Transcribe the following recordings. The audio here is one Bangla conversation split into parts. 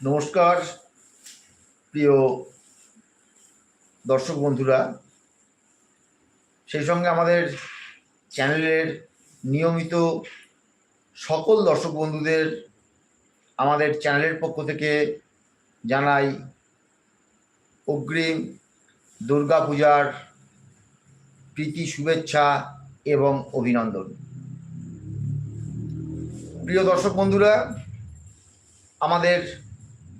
নমস্কার, প্রিয় দর্শক বন্ধুরা। সেই সঙ্গে আমাদের চ্যানেলের নিয়মিত সকল দর্শক বন্ধুদের আমাদের চ্যানেলের পক্ষ থেকে জানাই অগ্রিম দুর্গা পূজার প্রীতি শুভেচ্ছা এবং অভিনন্দন। প্রিয় দর্শক বন্ধুরা, আমাদের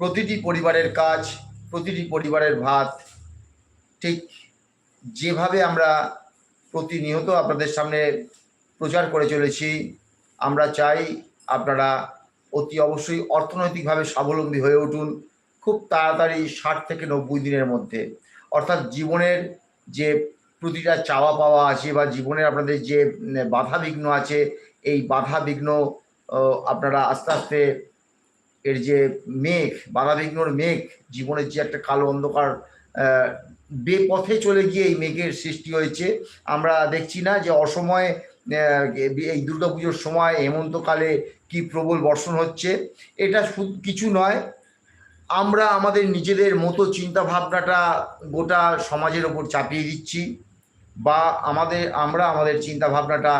প্রতিটি পরিবারের কাজ, প্রতিটি পরিবারের ভাত, ঠিক যেভাবে আমরা প্রতিনিয়ত আপনাদের সামনে প্রচার করে চলেছি, আমরা চাই আপনারা অতি অবশ্যই অর্থনৈতিকভাবে স্বাবলম্বী হয়ে উঠুন, খুব তাড়াতাড়ি ষাট থেকে নব্বই দিনের মধ্যে। অর্থাৎ জীবনের যে প্রতিটা চাওয়া পাওয়া আছে বা জীবনের আপনাদের যে বাধা বিঘ্ন আছে, এই বাধা বিঘ্ন আপনারা আস্তে আস্তে এর যে মেঘ বাধাবিঘ্নর মেঘ, জীবনের যে একটা কালো অন্ধকার বেপথে চলে গিয়ে এই মেঘের সৃষ্টি হয়েছে। আমরা দেখছি না যে অসময়ে এই দুর্গাপুজোর সময় হেমন্তকালে কি প্রবল বর্ষণ হচ্ছে। এটা শুধু কিছু নয়। আমরা আমাদের নিজেদের মতো চিন্তা ভাবনাটা গোটা সমাজের ওপর চাপিয়ে দিচ্ছি বা আমাদের, আমরা আমাদের চিন্তা ভাবনাটা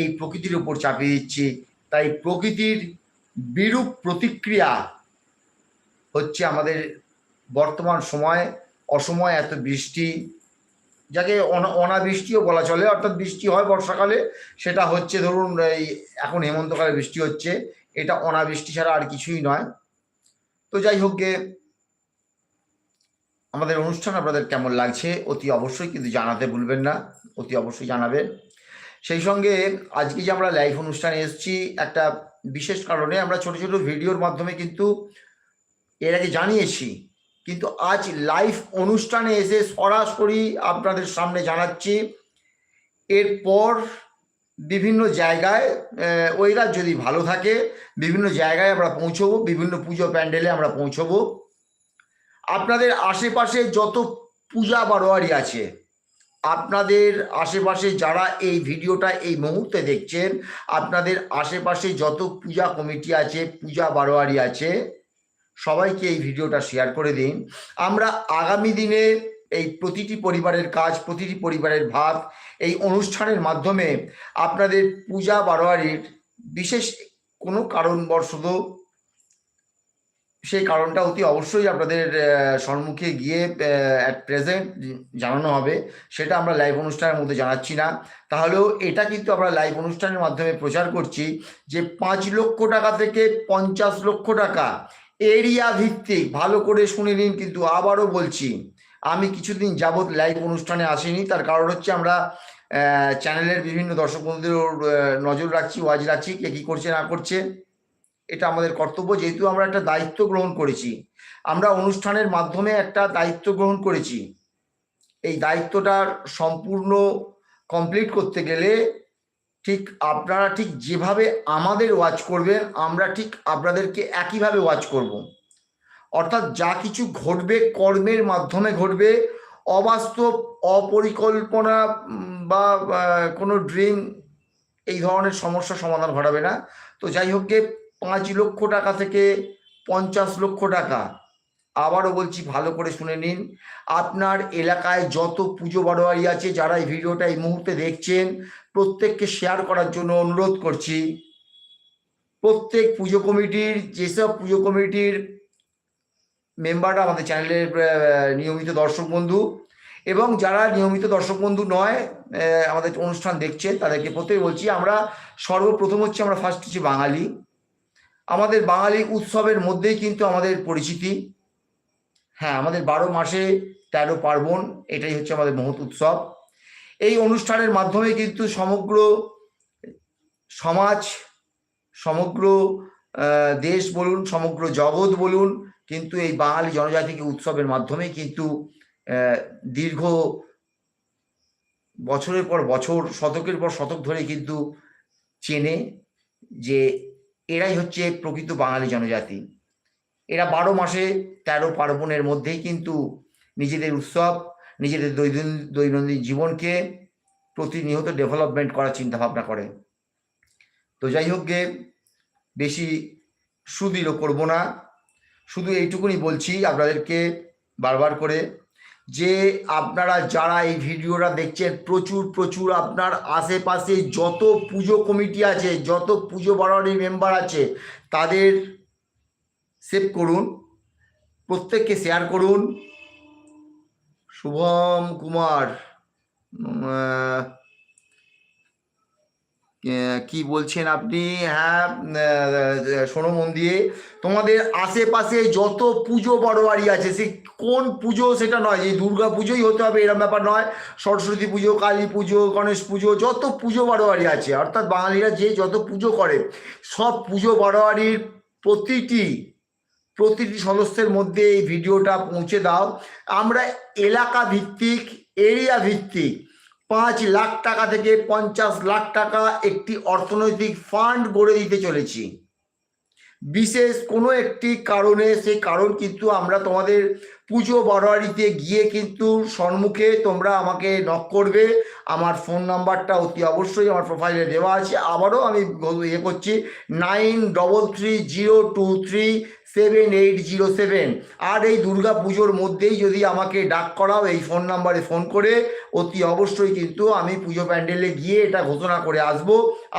এই প্রকৃতির উপর চাপিয়ে দিচ্ছি। তাই প্রকৃতির বিরূপ প্রতিক্রিয়া হচ্ছে আমাদের বর্তমান সময়ে, অসময় এত বৃষ্টি, যাকে অনা- অনাবৃষ্টিও বলা চলে, অর্থাৎ বৃষ্টি হয় বর্ষাকালে, সেটা হচ্ছে ধরুন এই এখন হেমন্তকালে বৃষ্টি হচ্ছে, এটা অনাবৃষ্টি ছাড়া আর কিছুই নয়। তো যাই হোক গে, আমাদের অনুষ্ঠান আপনাদের কেমন লাগছে অতি অবশ্যই কিন্তু জানাতে ভুলবেন না, অতি অবশ্যই জানাবেন। সেই সঙ্গে আজকে যে আমরা লাইভ অনুষ্ঠানে এসেছি, একটা বিশেষ কারণে আমরা ছোট ছোট ভিডিওর মাধ্যমে কিন্তু এর আগে জানিয়েছি, কিন্তু আজ লাইভ অনুষ্ঠানে এসে সরাসরি আপনাদের সামনে জানাচ্ছি, এরপর বিভিন্ন জায়গায় ওয়েদার যদি ভালো থাকে, বিভিন্ন জায়গায় আমরা পৌঁছবো, বিভিন্ন পুজো প্যান্ডেলে আমরা পৌঁছবো। আপনাদের আশেপাশে যত পূজা বারোয়ারি আছে আপনাদের আশেপাশে যারা এই ভিডিওটা এই মুহূর্তে দেখছেন, আপনাদের আশেপাশে যত পূজা কমিটি আছে, পূজা বারোয়ারি আছে, সবাইকে এই ভিডিওটা শেয়ার করে দিন। আমরা আগামী দিনে এই প্রতিটি পরিবারের কাজ, প্রতিটি পরিবারের ভাত এই অনুষ্ঠানের মাধ্যমে আপনাদের পূজা বারোয়ারির বিশেষ কোনো কারণবশত সেই কারণটা অতি অবশ্যই আপনাদের সম্মুখে গিয়ে অ্যাট প্রেজেন্ট জানানো হবে। সেটা আমরা লাইভ অনুষ্ঠানের মধ্যে জানাচ্ছি না। তাহলেও এটা কিন্তু আমরা লাইভ অনুষ্ঠানের মাধ্যমে প্রচার করছি যে পাঁচ লক্ষ টাকা থেকে পঞ্চাশ লক্ষ টাকা এরিয়া ভিত্তিক, ভালো করে শুনে নিন কিন্তু আবারও বলছি, আমি কিছুদিন যাবৎ লাইভ অনুষ্ঠানে আসিনি। তার কারণ হচ্ছে আমরা চ্যানেলের বিভিন্ন দর্শক বন্ধুদের নজর রাখছি, ওয়াজ রাখছি, কে কী করছে, না করছে। এটা আমাদের কর্তব্য, যেহেতু আমরা একটা দায়িত্ব গ্রহণ করেছি। আমরা অনুষ্ঠানের মাধ্যমে একটা দায়িত্ব গ্রহণ করেছি। এই দায়িত্বটার সম্পূর্ণ কমপ্লিট করতে গেলে ঠিক আপনারা ঠিক যেভাবে আমাদের ওয়াচ করবেন, আমরা ঠিক আপনাদেরকে একইভাবে ওয়াচ করব। অর্থাৎ যা কিছু ঘটবে কর্মের মাধ্যমে ঘটবে, অবাস্তব, অপরিকল্পনা বা কোনো ড্রিম এই ধরনের সমস্যা সমাধান ঘটাবে না। তো যাই হোক পাঁচ লক্ষ টাকা থেকে পঞ্চাশ লক্ষ টাকা। আবারও বলছি, ভালো করে শুনে নিন। আপনার এলাকায় যত পুজো বারোয়ারি আছে, যারা এই ভিডিওটা এই মুহূর্তে দেখছেন, প্রত্যেককে শেয়ার করার জন্য অনুরোধ করছি। প্রত্যেক পুজো কমিটির, যেসব পুজো কমিটির মেম্বাররা আমাদের চ্যানেলের নিয়মিত দর্শক বন্ধু, এবং যারা নিয়মিত দর্শক বন্ধু নয় আমাদের অনুষ্ঠান দেখছে তাদেরকে প্রত্যেক বলছি, আমরা সর্বপ্রথম হচ্ছে আমরা ফার্স্ট হচ্ছে বাঙালি। আমাদের বাঙালি উৎসবের মধ্যেই কিন্তু আমাদের পরিচিতি। হ্যাঁ আমাদের বারো মাসে তেরো পার্বণ, এটাই হচ্ছে আমাদের মহৎ উৎসব। এই অনুষ্ঠানের মাধ্যমে কিন্তু সমগ্র সমাজ, সমগ্র দেশ বলুন, সমগ্র জগৎ বলুন, কিন্তু এই বাঙালি জনজাতিকে উৎসবের মাধ্যমে কিন্তু দীর্ঘ বছরের পর বছর, শতকের পর শতক ধরে কিন্তু চেনে যে এরাই হচ্ছে প্রকৃত বাঙালি জনজাতি। এরা বারো মাসে তেরো পার্বণের মধ্যেই কিন্তু নিজেদের উৎসব, নিজেদের দৈনন্দিন জীবনকে প্রতিনিয়ত ডেভেলপমেন্ট করার চিন্তা ভাবনা করে। তো যাই হোক গে, বেশি সুদৃঢ় করব না। শুধু এইটুকুনি বলছি আপনাদেরকে বারবার করে। যে আপনারা যারা এই ভিডিওটা দেখছেন, প্রচুর প্রচুর আপনার আশেপাশে যত পুজো কমিটি আছে, যত পুজো বাড়ানি মেম্বার আছে, তাদের সেভ করুন, প্রত্যেককে শেয়ার করুন। শুভম কুমার কি বলছেন আপনি? হ্যাঁ আহ, শোনো মন দিয়ে। তোমাদের আশেপাশে যত পুজো বড়বাড়ি আছে সে কোন পুজো সেটা নয় যে দুর্গা পুজোই হতে হবে এরকম ব্যাপার নয়। সরস্বতী পুজো কালী পুজো গণেশ পুজো যত পুজো বাড়োয়ারি আছে অর্থাৎ বাঙালিরা যে যত পুজো করে সব পুজো বাড়োয়ারির প্রতিটি প্রতিটি সদস্যের মধ্যে এই ভিডিওটা পৌঁছে দাও। আমরা এলাকা ভিত্তিক এরিয়া ভিত্তিক পাঁচ লাখ টাকা থেকে পঞ্চাশ লাখ টাকা একটি অর্থনৈতিক ফান্ড গড়ে দিতে চলেছি। বিশেষ কোনো একটি কারণে সেই কারণ কিন্তু আমরা তোমাদের পুজো বারোয়ারিতে গিয়ে কিন্তু সম্মুখে তোমরা আমাকে নক করবে। আমার ফোন নাম্বারটা অতি অবশ্যই আমার প্রোফাইলে দেওয়া আছে। আবারও আমি ইয়ে করছি nine double three zero two three seven eight zero seven আর এই দুর্গা পুজোর মধ্যেই যদি আমাকে ডাক করাও, এই ফোন নাম্বারে ফোন করে, অতি অবশ্যই কিন্তু আমি পুজো প্যান্ডেলে গিয়ে এটা ঘোষণা করে আসব।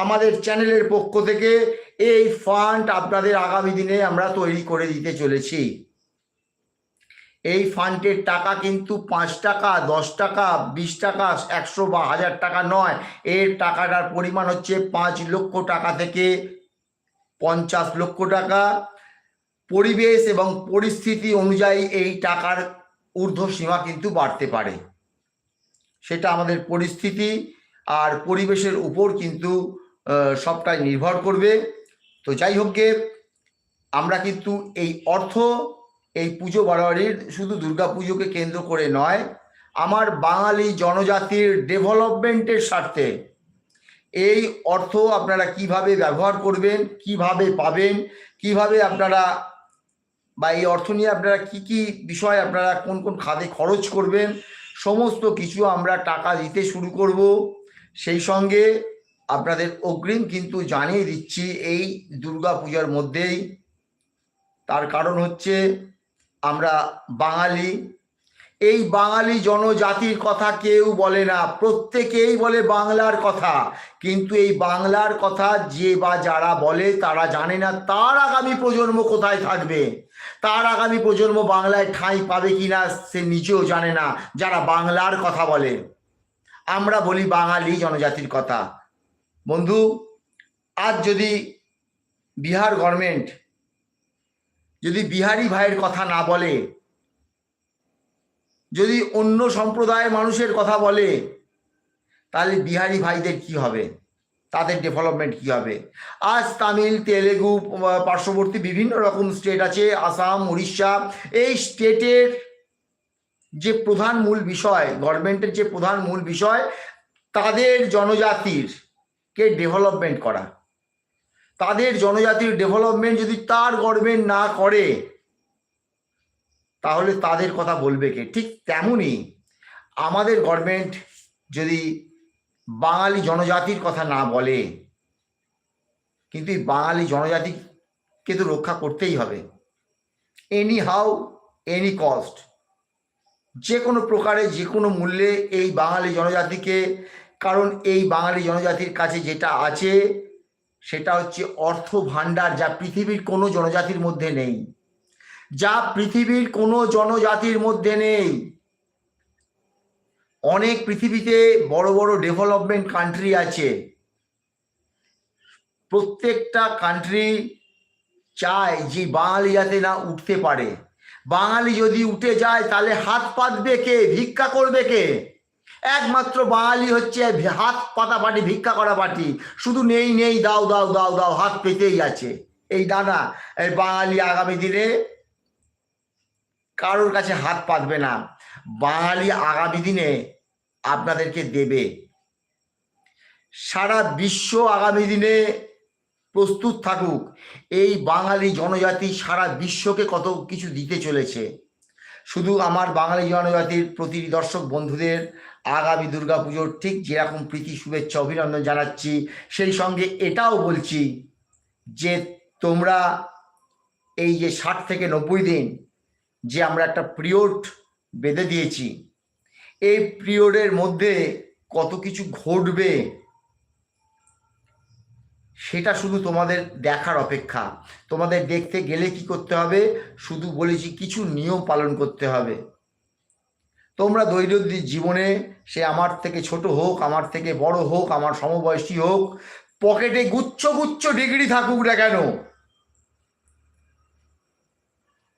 আমাদের চ্যানেলের পক্ষ থেকে এই ফান্ড আপনাদের আগামী দিনে আমরা তৈরি করে দিতে চলেছি। এই ফান্ডের টাকা কিন্তু পাঁচ টাকা, দশ টাকা, বিশ টাকা, একশো বা হাজার টাকা নয়। এর টাকাটার পরিমাণ হচ্ছে পাঁচ লক্ষ টাকা থেকে পঞ্চাশ লক্ষ টাকা। পরিবেশ এবং পরিস্থিতি অনুযায়ী এই টাকার ঊর্ধ্বসীমা কিন্তু বাড়তে পারে। সেটা আমাদের পরিস্থিতি আর পরিবেশের উপর কিন্তু সবটাই নির্ভর করবে। তো যাই হোক আমরা কিন্তু এই অর্থ এই পুজো বাড়াবাড়ির শুধু দুর্গা পুজোকে কেন্দ্র করে নয়, আমার বাঙালি জনজাতির ডেভেলপমেন্টের স্বার্থে। এই অর্থ আপনারা কীভাবে ব্যবহার করবেন, কীভাবে পাবেন, কীভাবে আপনারা বা এই অর্থ নিয়ে আপনারা কি কি বিষয় আপনারা কোন কোন খাতে খরচ করবেন, সমস্ত কিছু আমরা টাকা দিতে শুরু করব। সেই সঙ্গে আপনাদের অগ্রিম কিন্তু জানিয়ে দিচ্ছি এই দুর্গা পূজার মধ্যেই। তার কারণ হচ্ছে আমরা বাঙালি। এই বাঙালি জনজাতির কথা কেউ বলে না, প্রত্যেকেই বলে বাংলার কথা। কিন্তু এই বাংলার কথা যে বা যারা বলে, তারা জানে না তার আগামী প্রজন্ম কোথায় থাকবে। তার আগামী প্রজন্ম বাংলায় ঠাঁই পাবে কিনা, সে নিজেও জানে না, যারা বাংলার কথা বলে। আমরা বলি বাঙালি জনজাতির কথা। বন্ধু, আজ যদি বিহার গভর্নমেন্ট যদি বিহারি ভাইয়ের কথা না বলে, যদি অন্য সম্প্রদায়ের মানুষের কথা বলে, তাহলে বিহারি ভাইদের কি হবে? তাদের ডেভেলপমেন্ট কি হবে? আজ তামিল, তেলেগু পার্শ্ববর্তী বিভিন্ন রকম স্টেট আছে, আসাম, উড়িষ্যা, এই স্টেটের যে প্রধান মূল বিষয় গভর্নমেন্টের যে প্রধান মূল বিষয়, তাদের জনজাতির কে ডেভেলপমেন্ট করা। তাদের জনজাতির ডেভেলপমেন্ট যদি তার গভর্নমেন্ট না করে, তাহলে তাদের কথা বলবে কে? ঠিক তেমনই আমাদের গভর্নমেন্ট যদি বাঙালি জনজাতির কথা না বলে, কিন্তু এই বাঙালি জনজাতিকে তো রক্ষা করতেই হবে। এনি হাউ এনি কস্ট যে কোনো প্রকারে যে কোনো মূল্যে এই বাঙালি জনজাতিকে, কারণ এই বাঙালি জনজাতির কাছে যেটা আছে সেটা হচ্ছে অর্থ ভাণ্ডার যা পৃথিবীর কোনো জনজাতির মধ্যে নেই। যা পৃথিবীর কোনো জনজাতির মধ্যে নেই। অনেক পৃথিবীতে বড় বড় ডেভেলপমেন্ট কান্ট্রি আছে। প্রত্যেকটা কান্ট্রি চায় যে বাঙালি যাতে না উঠতে পারে। বাঙালি যদি উঠে যায় তাহলে হাত পাতবে কে? ভিক্ষা করবে কে? একমাত্র বাঙালি হচ্ছে হাত পাতা পাটি ভিক্ষা করা পাটি শুধু নেই নেই, দাও দাও দাও দাও, হাত পেতেই আছে। এই দানা, এই বাঙালি আগামী দিনে কারোর কাছে হাত পাতবে না। বাঙালি আগামী দিনে আপনাদেরকে দেবে। সারা বিশ্ব আগামী দিনে প্রস্তুত থাকুক। এই বাঙালি জনজাতি সারা বিশ্বকে কত কিছু দিতে চলেছে। শুধু আমার বাঙালি জনজাতির প্রতি দর্শক বন্ধুদের আগামী দুর্গাপুজোর ঠিক যেরকম প্রীতি, শুভেচ্ছা, অভিনন্দন জানাচ্ছি, সেই সঙ্গে এটাও বলছি যে তোমরা এই যে ষাট থেকে নব্বই দিন যে আমরা একটা পিরিয়ড বেঁধে দিয়েছি, এই পিরিয়ডের মধ্যে কত কিছু ঘটবে সেটা শুধু তোমাদের দেখার অপেক্ষা। তোমাদের দেখতে গেলে কি করতে হবে? শুধু বলেছি কিছু নিয়ম পালন করতে হবে। তোমরা দৈনন্দিন জীবনে সে আমার থেকে ছোট হোক, আমার থেকে বড় হোক, আমার সমবয়সী হোক, পকেটে গুচ্ছ গুচ্ছ ডিগ্রি থাকুক না কেন?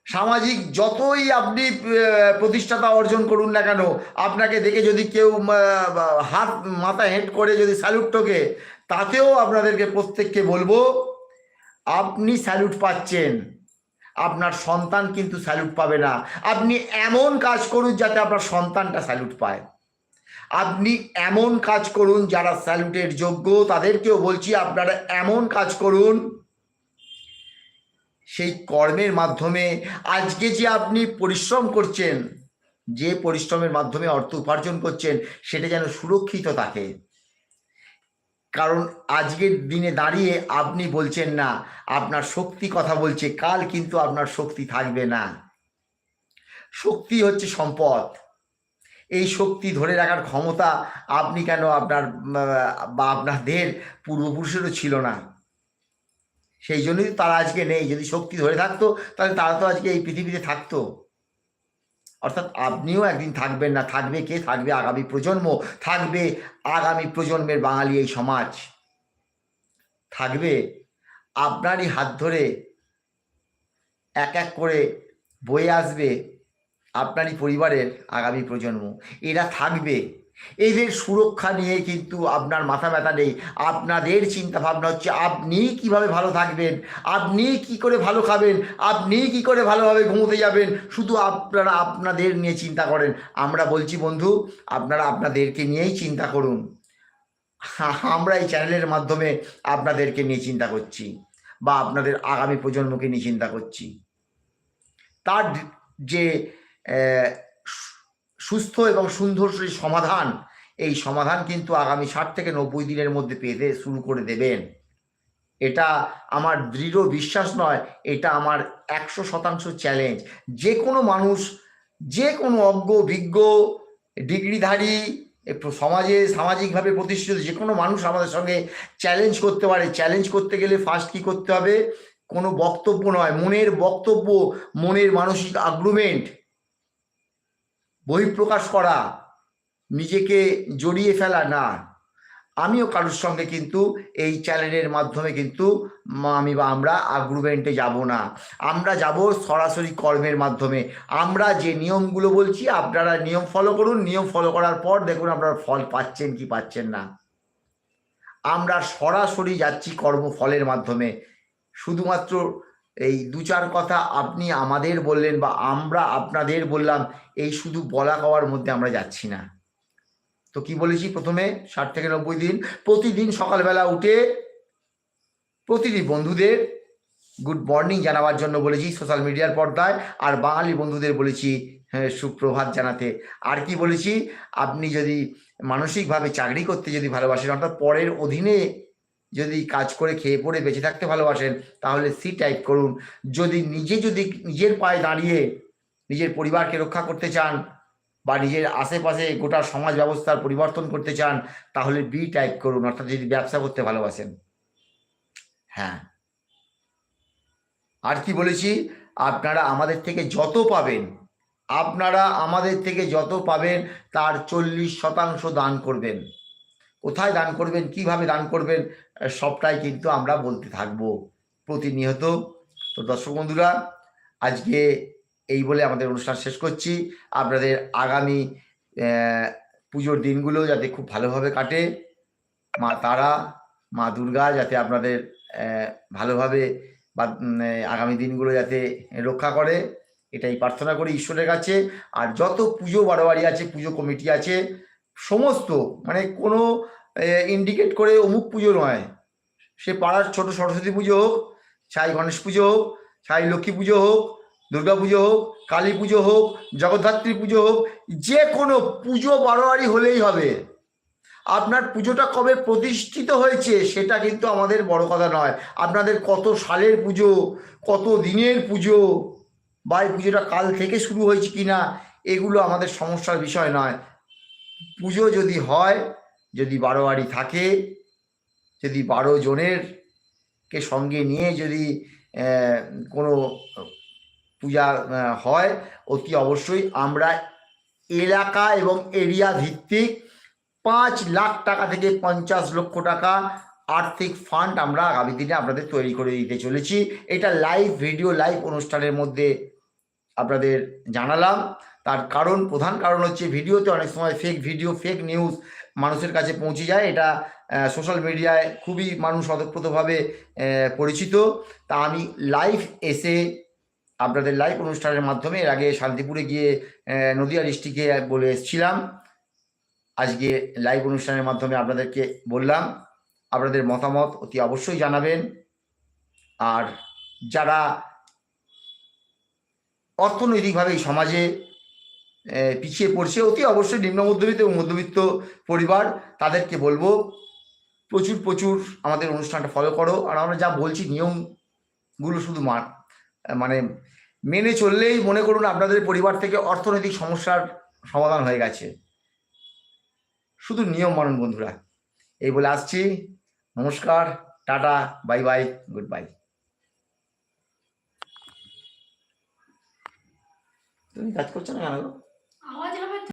সামাজিক যতই আপনি প্রতিষ্ঠাতা অর্জন করুন না কেন, আপনাকে দেখে যদি কেউ হাত মাথা হেঁট করে যদি স্যালুট টোকে তাতেও আপনাদেরকে প্রত্যেককে বলব, আপনি স্যালুট পাচ্ছেন। আপনার সন্তান কিন্তু স্যালুট পাবে না। আপনি এমন কাজ করুন যাতে আপনার সন্তানটা স্যালুট পায়। আপনি এমন কাজ করুন যারা স্যালুটের যোগ্য, তাদেরকেও বলছি আপনারা এমন কাজ করুন, সেই কর্মের মাধ্যমে আজকে যে আপনি পরিশ্রম করছেন, যে পরিশ্রমের মাধ্যমে অর্থ উপার্জন করছেন, সেটা যেন সুরক্ষিত থাকে। কারণ আজকের দিনে দাঁড়িয়ে আপনি বলছেন না, আপনার শক্তি কথা বলছে, কাল কিন্তু আপনার শক্তি থাকবে না। শক্তি হচ্ছে সম্পদ। এই শক্তি ধরে রাখার ক্ষমতা আপনি কেন আপনার, বা আপনাদের পূর্বপুরুষেরও ছিল না। সেই জন্যই তারা আজকে নেই। যদি শক্তি ধরে থাকতো, তাহলে তারা তো আজকে এই পৃথিবীতে থাকতো। অর্থাৎ আপনিও একদিন থাকবেন না, থাকবে কে? থাকবে আগামী প্রজন্ম, থাকবে আগামী প্রজন্মের বাঙালি এই সমাজ। থাকবে আপনারই হাত ধরে এক এক করে বয়ে আসবে আপনারই পরিবারের আগামী প্রজন্ম। এরা থাকবে। এদের সুরক্ষা নিয়ে কিন্তু আপনার মাথা ব্যথা নেই, আপনাদের চিন্তা ভাবনা হচ্ছে আপনি কীভাবে ভালো থাকবেন, আপনি কি করে ভালো খাবেন, আপনি কি করে ভালোভাবে ঘুমোতে যাবেন, শুধু আপনারা আপনাদের নিয়ে চিন্তা করেন। আমরা বলছি, বন্ধু, আপনারা আপনাদেরকে নিয়েই চিন্তা করুন। আমরা এই চ্যানেলের মাধ্যমে আপনাদেরকে নিয়ে চিন্তা করছি বা আপনাদের আগামী প্রজন্মকে নিয়ে চিন্তা করছি। তার যে সুস্থ এবং সুন্দর সেই সমাধান, এই সমাধান কিন্তু আগামী ষাট থেকে নব্বই দিনের মধ্যে পেতে শুরু করে দেবেন। এটা আমার দৃঢ় বিশ্বাস নয়, এটা আমার একশো শতাংশ চ্যালেঞ্জ যে কোনো মানুষ, যে কোনো অজ্ঞ, বিজ্ঞ, ডিগ্রিধারী, সমাজে সামাজিকভাবে প্রতিষ্ঠিত যে কোনো মানুষ আমাদের সঙ্গে চ্যালেঞ্জ করতে পারে। চ্যালেঞ্জ করতে গেলে ফার্স্ট কি করতে হবে? কোনো বক্তব্য নয়, মনের বক্তব্য, মনের মানসিক আগ্রুমেন্ট বহিঃপ্রকাশ করা, নিজেকে জড়িয়ে ফেলা না। আমিও কারোর সঙ্গে কিন্তু এই চ্যানেলের মাধ্যমে কিন্তু আমি বা আমরা আগ্রুমেন্টে যাব না। আমরা যাব সরাসরি কর্মের মাধ্যমে। আমরা যে নিয়মগুলো বলছি, আপনারা নিয়ম ফলো করুন। নিয়ম ফলো করার পর দেখুন আপনারা ফল পাচ্ছেন কি পাচ্ছেন না। আমরা সরাসরি যাচ্ছি কর্মফলের মাধ্যমে। শুধুমাত্র এই দু চার কথা আপনি আমাদের বললেন বা আমরা আপনাদের বললাম এই শুধু বলা কওয়ার মধ্যে আমরা যাচ্ছি না। তো কি বলেছি প্রথমে? ষাট থেকে নব্বই দিন। প্রতিদিন সকালবেলা উঠে প্রতিটি বন্ধুদের গুড মর্নিং জানাবার জন্য বলেছি সোশ্যাল মিডিয়ার পর্দায়। আর বাঙালি বন্ধুদের বলেছি হ্যাঁ, সুপ্রভাত জানাতে। আর কি বলেছি? আপনি যদি মানসিকভাবে চাকরি করতে যদি ভালোবাসেন অর্থাৎ পরের অধীনে যদি কাজ করে খেয়ে পড়ে বেঁচে থাকতে ভালোবাসেন, তাহলে সি টাইপ করুন। যদি নিজে যদি নিজের পায়ে দাঁড়িয়ে নিজের পরিবারকে রক্ষা করতে চান বা নিজের আশেপাশে গোটা সমাজ ব্যবস্থার পরিবর্তন করতে চান, তাহলে বি টাইপ করুন, অর্থাৎ যদি ব্যবসা করতে ভালোবাসেন। হ্যাঁ। আর কি বলেছি? আপনারা আমাদের থেকে যত পাবেন, আপনারা আমাদের থেকে যত পাবেন, তার চল্লিশ শতাংশ দান করবেন। কোথায় দান করবেন, কীভাবে দান করবেন সবটাই কিন্তু আমরা বলতে থাকব প্রতিনিয়ত। তো দর্শক বন্ধুরা, আজকে এই বলে আমাদের অনুষ্ঠান শেষ করছি। আপনাদের আগামী পুজোর দিনগুলো যাতে খুব ভালোভাবে কাটে। মা তারা, মা দুর্গা যাতে আপনাদের ভালোভাবে বা আগামী দিনগুলো যাতে রক্ষা করে, এটাই প্রার্থনা করি ঈশ্বরের কাছে। আর যত পুজো বারোয়ারি আছে, পুজো কমিটি আছে, সমস্ত মানে কোনো ইন্ডিকেট করে অমুক পুজো নয়। সে পাড়ার ছোট সরস্বতী পুজো হোক চাই গণেশ পুজো হোক চাই লক্ষ্মী পুজো হোক, দুর্গা পুজো হোক, কালী পুজো হোক, জগদ্ধাত্রী পুজো হোক, যে কোনো পুজো বারোয়ারি হলেই হবে। আপনার পুজোটা কবে প্রতিষ্ঠিত হয়েছে সেটা কিন্তু আমাদের বড় কথা নয়। আপনাদের কত সালের পুজো, কত দিনের পুজো, বা এই পুজোটা কাল থেকে শুরু হয়েছে কিনা, এগুলো আমাদের সমস্যার বিষয় নয়। পুজো যদি হয় যদি বারোয়ারি থাকে, যদি বারো জনের কে সঙ্গে নিয়ে যদি কোনো পূজা হয়, অতি অবশ্যই আমরা এলাকা এবং এরিয়া ভিত্তিক পাঁচ লাখ টাকা থেকে পঞ্চাশ লক্ষ টাকা আর্থিক ফান্ড আমরা আগামী দিনে আপনাদের তৈরি করে দিতে চলেছি। এটা লাইভ ভিডিও, লাইভ অনুষ্ঠানের মধ্যে আপনাদের জানালাম। তার কারণ, প্রধান কারণ হচ্ছে, ভিডিওতে অনেক সময় ফেক ভিডিও ফেক নিউজ মানুষের কাছে পৌঁছে যায়। এটা সোশ্যাল মিডিয়ায় খুবই মানুষ অতপ্রতভাবে পরিচিত। তা আমি লাইভ এসে আপনাদের লাইভ অনুষ্ঠানের মাধ্যমে এর আগে শান্তিপুরে গিয়ে নদিয়া ডিস্ট্রিক্টে বলে এসেছিলাম। আজকে লাইভ অনুষ্ঠানের মাধ্যমে আপনাদেরকে বললাম, আপনাদের মতামত অতি অবশ্যই জানাবেন। আর যারা অর্থনৈতিকভাবে এই সমাজে পিছিয়ে পড়ছে। অতি অবশ্যই নিম্ন মধ্যবিত্ত এবং মধ্যবিত্ত পরিবার, তাদেরকে বলব, প্রচুর প্রচুর আমাদের অনুষ্ঠানটা ফলো করো। আর আমরা যা বলছি, নিয়মগুলো শুধু মান মানে মেনে চললেই মনে করুন আপনাদের পরিবার থেকে অর্থনৈতিক সমস্যার সমাধান হয়ে গেছে। শুধু নিয়ম মানুন বন্ধুরা। এই বলে আসছি। নমস্কার, tata bye bye goodbye তুমি কাজ করছ না কেন?